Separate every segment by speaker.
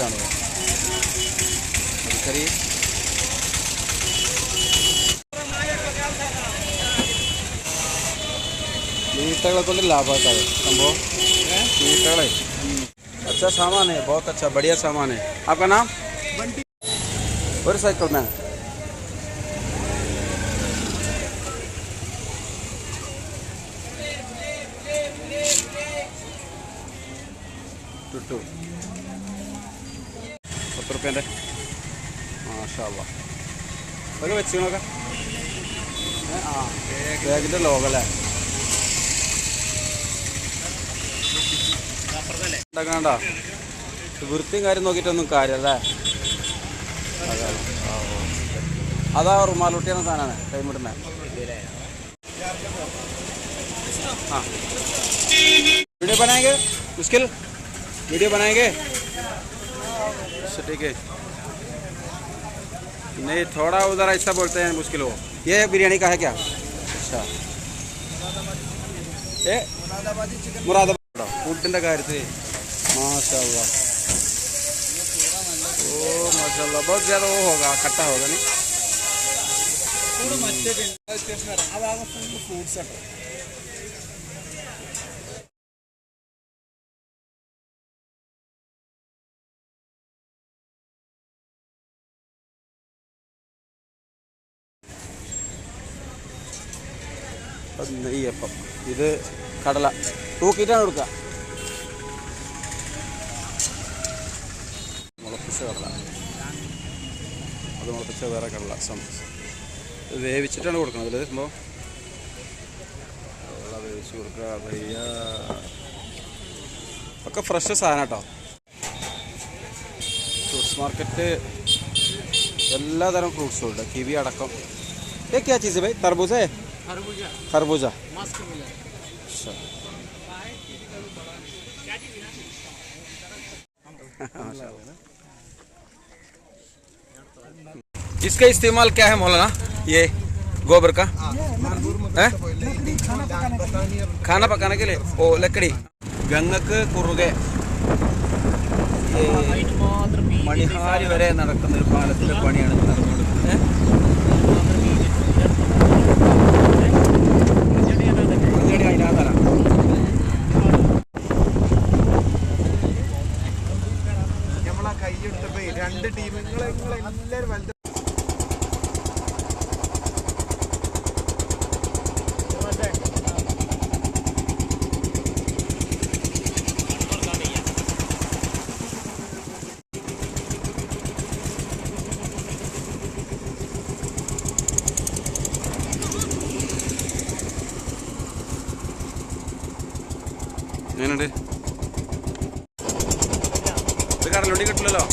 Speaker 1: जानवर लाभ आता है संभव। अच्छा सामान है बहुत अच्छा बढ़िया सामान है। आपका नाम? और साइकिल मैन പത്ത് റുപ്യൻ്റെ മാഷാള്ള അതൊക്കെ വെച്ചിങ്ങനൊക്കെ ആ ബാഗിൻ്റെ ലോകല്ലേ ഉണ്ടാക്കണ്ട വൃത്തിയും കാര്യം നോക്കിയിട്ടൊന്നും കാര്യമല്ലേ അതാണ് ആ, ഓ. അതാ റുമാലൂട്ടിയാണ് സാധനമാണ് കൈമിടുന്നത് हाँ वीडियो बनाएंगे मुश्किल वीडियो बनाएंगे अच्छा ठीक है नहीं थोड़ा उधर ऐसा बोलते हैं मुश्किल हो ये बिरयानी का है क्या अच्छा ए മുറാദാബാദോ ഫുഡിൻ്റെ കാര്യത്തിൽ മാഷാല്ല ഓ മാഷാല്ല बहुत ज़्यादा वो होगा खट्टा होगा नहीं നെയ്യപ്പം ഇത് കടല. തൂക്കിയിട്ടാണ് കൊടുക്കുക. മുളപ്പിച്ച കടല. അത് മുളപ്പിച്ച വേറെ കടല. വേവിച്ചിട്ടാണ് കൊടുക്കുന്നത്. അതിൽ സംഭവം കടല വേവിച്ച് കൊടുക്കുക. വയ്യ ഒക്കെ ഫ്രഷ് സാധനം കേട്ടോ. ഫ്രൂട്ട്സ് മാർക്കറ്റ് എല്ലാതരം ഫ്രൂട്ട്സും ഉണ്ട്. കിവി അടക്കം. ഏ ചീസ് ബൈ? തർബൂസേ? खरबूजा अच्छा इसका इस्तेमाल क्या है मौलाना ये गोबर का हैं? खाना पकाने के लिए ओ लकड़ी ഗംഗക്ക് കുറുകെ ഈ മണിഹാരി വരെ നടക്കുന്ന ഒരു പാലത്തിന്റെ പണിയാണ് ഇത് നടന്നുകൊണ്ടിരിക്കുന്നത് എങ്ങനെയുണ്ട്? ഇത് കടലുണ്ടി കിട്ടില്ലല്ലോ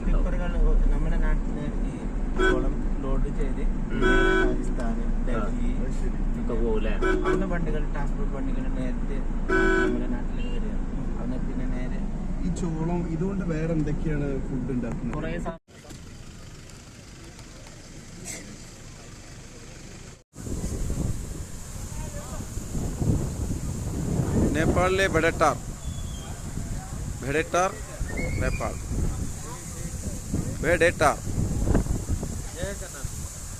Speaker 2: ടിപ്പറുകൾ നമ്മുടെ നാട്ടിൽ ഈ കുളം ലോഡ് ചെയ്ത് പാകിസ്ഥാന് ഡൽഹി അവിടുന്ന് വണ്ടികൾ ട്രാൻസ്പോർട്ട് വണ്ടികൾ നേരത്തെ നമ്മുടെ നാട്ടിലേക്ക് വരിക അന്ന് പിന്നെ നേരെ
Speaker 3: ഈ ചോളം ഇതുകൊണ്ട് വേറെ എന്തൊക്കെയാണ് ഫുഡ് ഉണ്ടാക്കുന്നത്?
Speaker 2: കുറേ
Speaker 1: നേപ്പാളിലെ ബെഡട്ടാർ भेडेटर नेपाल। भेडेटर।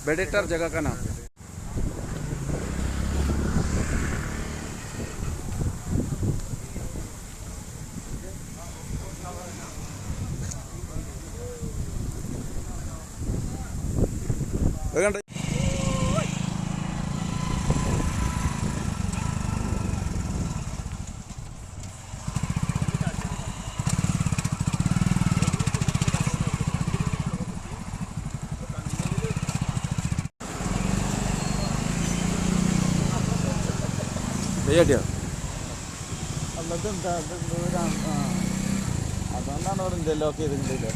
Speaker 1: भेडेटर जगह का नाम।
Speaker 4: है കട്ടിയോ
Speaker 1: അല്ലത് എന്താ അതുകൊണ്ടാണ് അവർ ലോക്ക് ചെയ്തിട്ടുണ്ടല്ലോ